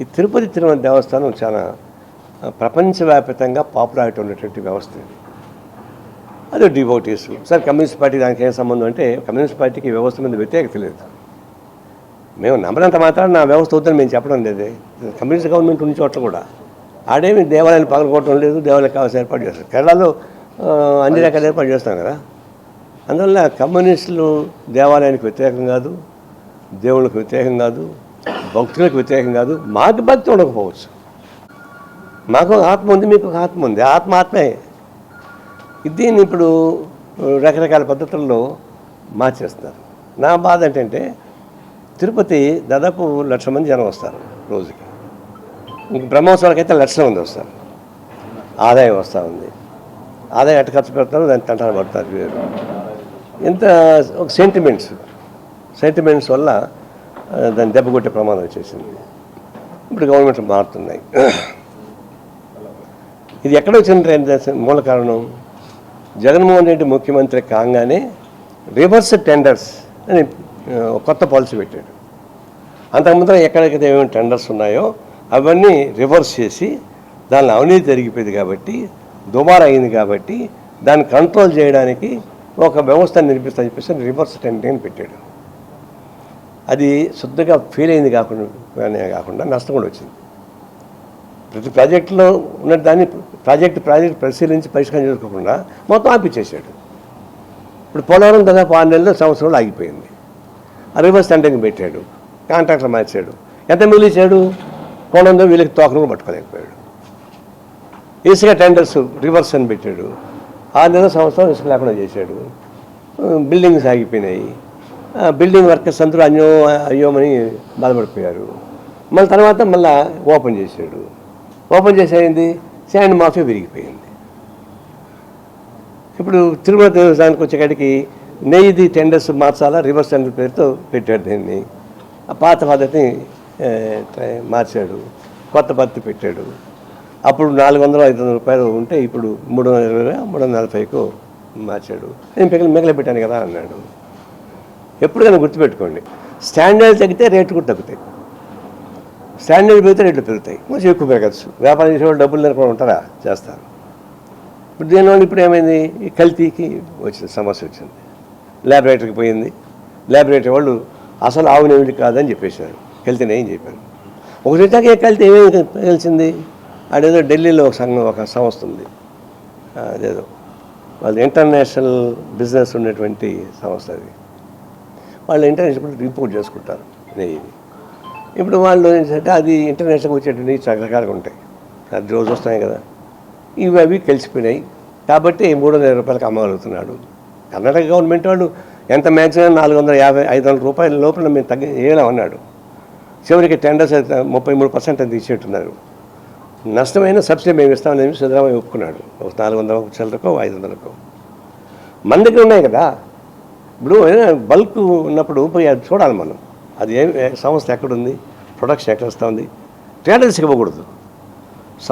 ఈ తిరుపతి తిరుమల దేవస్థానం చాలా ప్రపంచవ్యాప్తంగా పాపులారిటీ ఉన్నటువంటి వ్యవస్థ ఇది. అదే డివోటీస్. సార్ కమ్యూనిస్ట్ పార్టీ దానికి ఏం సంబంధం అంటే కమ్యూనిస్ట్ పార్టీకి వ్యవస్థ మీద వ్యతిరేకత లేదు. మేము నమ్మనంత మాత్రం నా వ్యవస్థ వద్దని మేము చెప్పడం లేదు. కమ్యూనిస్ట్ గవర్నమెంట్ ఉన్న చోట్ల కూడా. ఆడేమి దేవాలయాన్ని పగలగొట్టడం లేదు దేవాలయాలకు కావాల్సిన ఏర్పాటు చేస్తారు. కేరళలో అన్ని రకాల ఏర్పాటు చేస్తాం కదా. అందువల్ల కమ్యూనిస్టులు దేవాలయానికి వ్యతిరేకం కాదు దేవుళ్ళకి వ్యతిరేకం కాదు భక్తులకు వ్యతిరేకం కాదు మాకు భక్తి ఉండకపోవచ్చు. మాకు ఒక ఆత్మ ఉంది మీకు ఒక ఆత్మ ఉంది. ఆత్మ ఆత్మే. దీన్ని ఇప్పుడు రకరకాల పద్ధతుల్లో మార్చేస్తారు నా బాధ ఏంటంటే తిరుపతి దాదాపు లక్ష మంది జనం వస్తారు రోజుకి. ఇంక బ్రహ్మోత్సవాలకి అయితే లక్షల మంది వస్తారు. ఆదాయం వస్తూ ఉంది. ఆదాయం ఎట్ట ఖర్చు పెడతారో దాన్ని తంటాలు పడతారు వేరు ఇంత ఒక సెంటిమెంట్స్ సెంటిమెంట్స్ వల్ల దాన్ని దెబ్బ కొట్టే ప్రమాదం వచ్చేసింది. ఇప్పుడు గవర్నమెంట్ మారుతున్నాయి. ఇది ఎక్కడ వచ్చిన మూల కారణం? జగన్మోహన్ రెడ్డి ముఖ్యమంత్రి కాగానే రివర్స్ టెండర్స్ అని కొత్త పాలసీ పెట్టాడు. అంతకుముందు ఎక్కడెక్కడ ఏమేమి టెండర్స్ ఉన్నాయో అవన్నీ రివర్స్ చేసి దానిలో అవినీతి జరిగిపోయింది కాబట్టి దుబారా అయింది కాబట్టి దాన్ని కంట్రోల్ చేయడానికి ఒక వ్యవస్థ నిర్మిస్తా చెప్పేసి రివర్స్ టెండరింగ్ పెట్టాడు. అది శుద్ధంగా ఫెయిల్ అయింది కాకుండా కాకుండా నష్టం కూడా వచ్చింది. ప్రతి ప్రాజెక్టులో ఉన్న దాన్ని ప్రాజెక్ట్ ప్రాజెక్ట్ పరిశీలించి పరిష్కారం చేసుకోకుండా మొత్తం ఆపిచ్చేసాడు. ఇప్పుడు పోలవరం దాదాపు ఆరు నెలలు సంవత్సరంలో ఆగిపోయింది. ఆ రివర్స్ టెండరింగ్ పెట్టాడు కాంట్రాక్టర్ మార్చాడు. ఎంత మిగిలిచాడు కోణంలో వీళ్ళకి తోకను కూడా పట్టుకోలేకపోయాడు. ఇసుక టెండర్స్ రివర్స్ అని పెట్టాడు. ఆరు నెలల సంవత్సరం ఇసుక లేకుండా చేశాడు. బిల్డింగ్స్ ఆగిపోయినాయి. బిల్డింగ్ వర్కర్స్ అందరూ అన్యో అయ్యోమని బాధపడిపోయారు. మళ్ళీ తర్వాత మళ్ళీ ఓపెన్ చేశాడు. ఓపెన్ చేసేది శాండ్ మాఫియా విరిగిపోయింది. ఇప్పుడు తిరుమల దేవస్థానానికి వచ్చేకాడికి నెయ్యిది టెండర్స్ మార్చాలా? రివర్స్ టెండర్ పేరుతో పెట్టాడు దీన్ని. ఆ పాత పద్ధతిని ట్రై- మార్చాడు. కొత్త పద్ధతి పెట్టాడు. అప్పుడు నాలుగు వందల ఐదు వందల రూపాయలు ఉంటే ఇప్పుడు మూడు వందల ఇరవై మూడు వందల నలభైకు మార్చాడు. నేను మిగిలి పెట్టాను కదా అన్నాడు. ఎప్పుడైనా గుర్తుపెట్టుకోండి. స్టాండర్డ్ తగ్గితే రేట్లు కూడా తగ్గుతాయి. స్టాండర్డ్ పెరిగితే రేట్లు పెరుగుతాయి. కొంచెం ఎక్కువ పెరగచ్చు వ్యాపారం చేసేవాళ్ళు డబ్బులు లేకుండా ఉంటారా? చేస్తారు. ఇప్పుడు దీనివల్ల ఇప్పుడు ఏమైంది? ఈ కల్తీకి వచ్చింది సమస్య వచ్చింది. ల్యాబొరేటరీకి పోయింది. ల్యాబొరేటరీ వాళ్ళు అసలు ఆవు కాదని చెప్పేశారు. కల్తీనే ఏం చెప్పారు. ఒక వచ్చాక ఏ కల్తీ ఏమేమి తెలిసింది అదేదో ఢిల్లీలో ఒక సంఘం ఒక సంస్థ ఉంది. అదేదో. వాళ్ళు ఇంటర్నేషనల్ బిజినెస్ ఉన్నటువంటి సంస్థ అది. వాళ్ళు ఇంటర్నేషనల్ రిపోర్ట్ చేసుకుంటారు. నెయ్యిని ఇప్పుడు వాళ్ళు ఏంటంటే అది ఇంటర్నేషనల్ వచ్చేటువంటి రకరకాలుగా ఉంటాయి. అది రోజు వస్తాయి కదా. ఇవి అవి కలిసిపోయినాయి. కాబట్టి మూడు వందల రూపాయలకు అమ్మగలుగుతున్నాడు. కర్ణాటక గవర్నమెంట్ వాళ్ళు ఎంత మ్యాక్సిమం నాలుగు వందల యాభై ఐదు వందల రూపాయల లోపల మేము తగ్గి వేయలేమన్నాడు. చివరికి టెండర్స్ అయితే ముప్పై మూడు పర్సెంట్ అది ఇచ్చేట్టున్నారు నష్టమైన సబ్సిడీ మేము ఇస్తామని సిద్ధరామయ్య ఒప్పుకున్నాడు. ఒక నాలుగు వందల చిల్లరకో ఐదు వందలకో మన దగ్గర ఉన్నాయి కదా. ఇప్పుడు బల్క్ ఉన్నప్పుడు పోయి అది చూడాలి మనం. అది ఏ సంస్థ ఎక్కడుంది? ప్రొడక్షన్ ఎక్కడ వస్తుంది ట్రేడర్స్కి ఇవ్వకూడదు.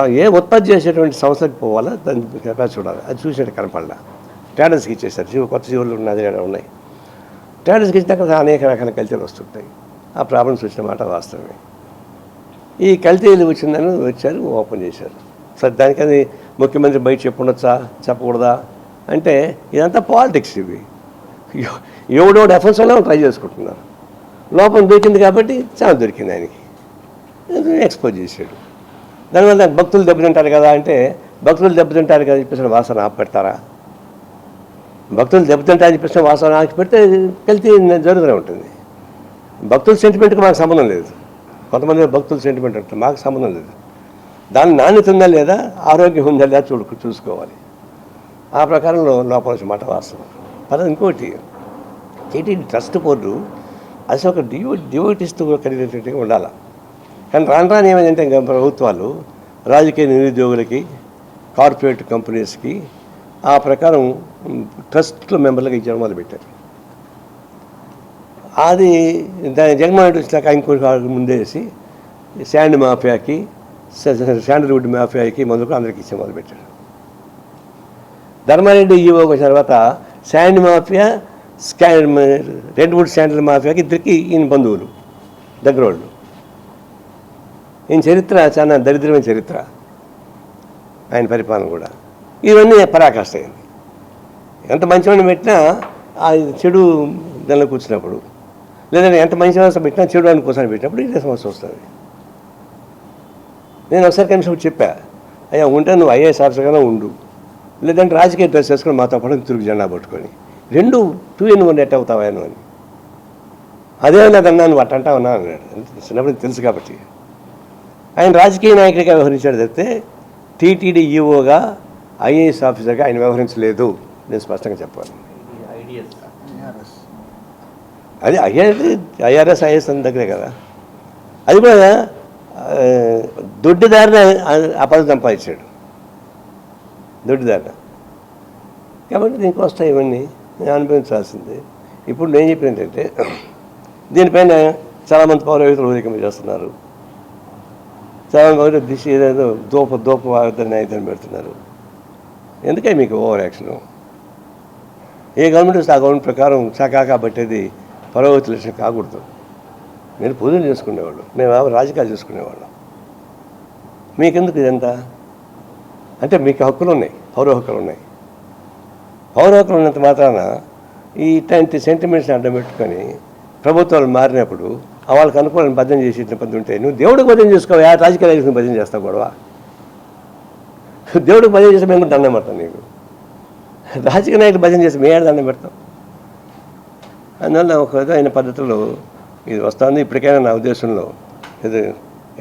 ఏ ఉత్పత్తి చేసేటువంటి సంస్థకి పోవాలా? దాని కెపాసిటీ చూడాలి. అది చూసినట్టు కనపడాల? ట్రేడర్స్కి ఇచ్చేసారు జీవ కొత్త జీవులు ఉన్నది ఉన్నాయి. ట్రేడర్స్కి ఇచ్చినాక అనేక రకాల కల్తీలు వస్తుంటాయి. ఆ ప్రాబ్లమ్స్ వచ్చిన మాట వాస్తవమే. ఈ కల్తీలు వచ్చిందని వచ్చారు ఓపెన్ చేశారు. సరే దానికని ముఖ్యమంత్రి బయట చెప్పుండొచ్చా? చెప్పకూడదా? అంటే ఇదంతా పాలిటిక్స్ ఇవి. ఎవడోడు ఎఫర్ట్స్ వల్ల ట్రై చేసుకుంటున్నారు. లోపం దొరికింది కాబట్టి చాలా దొరికింది ఆయనకి. ఎక్స్పోజ్ చేశాడు? దానివల్ల భక్తులు దెబ్బతింటారు కదా అంటే భక్తులు దెబ్బతింటారు కదా చెప్పేసి వాసన ఆపెడతారా? భక్తులు దెబ్బతింటారని చెప్పేసి వాసన ఆపి పెడితే కల్తీ జరుగుతూనే ఉంటుంది. భక్తుల సెంటిమెంట్కి మాకు సంబంధం లేదు. కొంతమంది భక్తుల సెంటిమెంట్ ఉంటుంది మాకు సంబంధం లేదు. దాని నాణ్యత ఉందా లేదా ఆరోగ్యం ఉందా లేదా చూడు చూసుకోవాలి. ఆ ప్రకారంలో లోపల వచ్చి మాట వాస్తవం. తర్వాత ఇంకోటి టీటీడీ ట్రస్ట్ బోర్డు? అసలు ఒక డివో డివోటిస్తూ కలిగినట్టుగా ఉండాలి? కానీ రాను రాని ఏమైందంటే ఇంకా ప్రభుత్వాలు రాజకీయ నిరుద్యోగులకి కార్పొరేట్ కంపెనీస్కి ఆ ప్రకారం ట్రస్ట్లో మెంబర్లుగా ఇచ్చడం మొదలుపెట్టారు అది దాని జగన్మోహన్ రెడ్డి వచ్చినాక ఇంకొక ముందేసి శాండ్ మాఫియాకి శాండల్వుడ్ మాఫియాకి మొదలు అందరికి ఇచ్చే మొదలుపెట్టాడు ధర్మారెడ్డి ఈవోకి వచ్చిన తర్వాత sand mafia scam redwood sandal మాఫియాకి ఇద్దరికి ఈయన బంధువులు దగ్గర వాళ్ళు. ఈయన చరిత్ర చాలా దరిద్రమైన చరిత్ర ఆయన పరిపాలన కూడా. ఇవన్నీ పరాకాష్ట అయింది ఎంత మంచివాడిని పెట్టినా ఆ చెడు దానిలో కూర్చున్నప్పుడు లేదంటే ఎంత మంచి వ్యవస్థ పెట్టినా చెడు అని కూర్చొని పెట్టినప్పుడు ఇదే సమస్య వస్తుంది. నేను ఒకసారి కనీసం చెప్పా అయ్యా ఉంటే నువ్వు ఐఏఎస్ ఆఫీసర్గానే ఉండు లేదంటే రాజకీయ డ్రెస్ వేసుకొని మాతో పాటు తిరుగు జెండా పట్టుకొని. రెండు టూ ఇన్ వన్ ఎట్ అవుతావా అని అదే లేదన్నా నువ్వు అట్ట ఉన్నా అన్నాడు. చిన్నప్పుడు తెలుసు కాబట్టి. ఆయన రాజకీయ నాయకుడిగా వ్యవహరించాడు తప్పితే టీటీడీ ఈఓగా ఐఏఎస్ ఆఫీసర్గా ఆయన వ్యవహరించలేదు. నేను స్పష్టంగా చెప్పాను అది ఐఆర్ ఐఆర్ఎస్ ఐఎస్ అని దగ్గరే కదా. అది కూడా దొడ్డిదారిని ఆ పదవి సంపాదించాడు. దొడ్డిదారిన కాబట్టి దీనికి వస్తాయి ఇవన్నీ. నేను అనుభవించాల్సింది. ఇప్పుడు నేను చెప్పింది ఏంటంటే దీనిపైన చాలామంది పౌరవేత్తలు ఉదయం చేస్తున్నారు. చాలా పౌరులు దిశ ఏదేదో దోప దోప వాగ్దాన్ని అయితే పెడుతున్నారు. ఎందుకే మీకు ఓవర్ యాక్షన్? ఏ గవర్నమెంట్ వస్తే ఆ గవర్నమెంట్ ప్రకారం చకాకా పట్టేది పరవతి లక్ష్యం కాకూడదు. మీరు పూజలు చేసుకునేవాళ్ళు. మేము రాజకీయాలు చేసుకునేవాళ్ళం. మీకెందుకు ఇదంతా? అంటే మీకు హక్కులు ఉన్నాయి పౌర హక్కులు ఉన్నాయి పౌర హక్కులు ఉన్నంత మాత్రాన ఈ ఇట్లాంటి సెంటిమెంట్స్ని అడ్డం పెట్టుకొని ప్రభుత్వాలు మారినప్పుడు వాళ్ళకి అనుకూలంగా భజన చేసి పద్ధతి ఉంటే నువ్వు దేవుడికి భజన చేసుకోవా? రాజకీయ నాయకుడికి భద్రం చేస్తావు గొడవ. దేవుడికి భజన చేస్తే మేము దండం పెడతాం నీకు. రాజకీయ నాయకులు భజన చేసి మేము దండం పెడతాం. అందువల్ల ఒక విధమైన పద్ధతిలో ఇది వస్తుంది. ఇప్పటికైనా నా ఉద్దేశంలో ఇది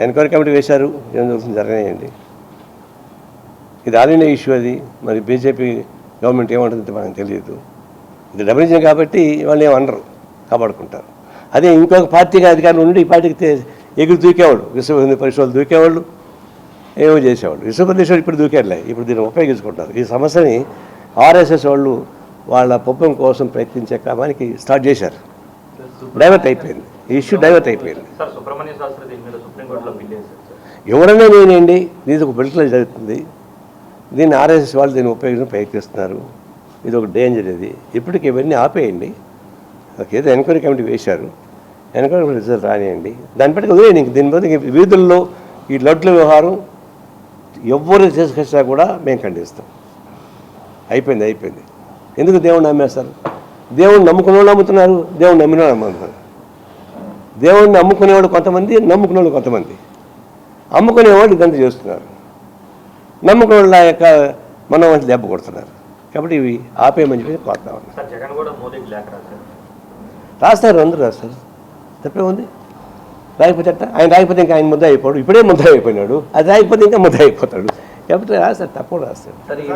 ఎన్క్వైరీ కమిటీ వేశారు. ఏం జరుగుతుంది జరగనేయండి ఇది ఆల్ ఇండియా ఇష్యూ అది. మరి బీజేపీ గవర్నమెంట్ ఏమంటుంది మనకు తెలియదు. ఇది డబ్బులు కాబట్టి వాళ్ళు ఏమనరు కాపాడుకుంటారు. అదే ఇంకొక పార్టీగా అధికారులు ఉండి ఈ పార్టీకి ఎగురు దూకేవాళ్ళు. విశ్వ హిందూ పరిషత్లు దూకేవాళ్ళు ఏమో చేసేవాళ్ళు. విశ్వప్రదేశ్లో ఇప్పుడు దూకేర్లే ఇప్పుడు దీన్ని ఉపయోగించుకుంటారు. ఈ సమస్యని ఆర్ఎస్ఎస్ వాళ్ళు వాళ్ళ పొప్పం కోసం ప్రయత్నించే క్రమానికి స్టార్ట్ చేశారు. డైవర్ట్ అయిపోయింది. ఈ ఇష్యూ డైవర్ట్ అయిపోయింది. ఎవరైనా నేనండి దీనికి ఒక బిల్కులో జరుగుతుంది. దీన్ని ఆర్ఎస్ఎస్ వాళ్ళు దీన్ని ఉపయోగించడం ప్రయత్నిస్తున్నారు. ఇది ఒక డేంజర్ ఇది. ఇప్పటికి ఇవన్నీ ఆపేయండి. ఏదో ఎన్క్వైరీ కమిటీ వేశారు. ఎన్క్వైరీ కమిటీ రిజల్ట్ రానియండి. దాన్ని బట్టి వదిలేయండి. ఇంక దీని బట్టి వీధుల్లో ఈ లడ్ల వ్యవహారం ఎవ్వరు చేసుకొచ్చినా కూడా మేము ఖండిస్తాం. అయిపోయింది అయిపోయింది. ఎందుకు దేవుణ్ణి నమ్మేస్తారు? దేవుణ్ణి నమ్ముకునే వాళ్ళు నమ్ముతున్నారు దేవుణ్ణి నమ్మిన వాళ్ళు నమ్ముతున్నారు. దేవుణ్ణి నమ్ముకునేవాడు కొంతమంది నమ్ముకునేవాడు కొంతమంది. అమ్ముకునేవాళ్ళు ఇదంతా చేస్తున్నారు. నమ్ముకునే వాళ్ళ యొక్క మనం వంటి దెబ్బ కొడుతున్నారు. కాబట్టి ఇవి ఆపేయమని చెప్పి కోరుతా ఉన్నాను సార్ జగన్ కూడా మోదీకి లేఖ రాశారు. రాస్తారు అందరూ రాస్తారు. తప్పే ఉంది రాయకపోతే ఎట్టా? ఆయన రాయకపోతే ఇంకా ఆయన ముద్ద అయిపోడు. ఇప్పుడే ముద్ద అయిపోయినాడు. అది రాయకపోతే ఇంకా ముద్ద అయిపోతాడు. కాబట్టి రాస్తారు తప్పకుండా ఈ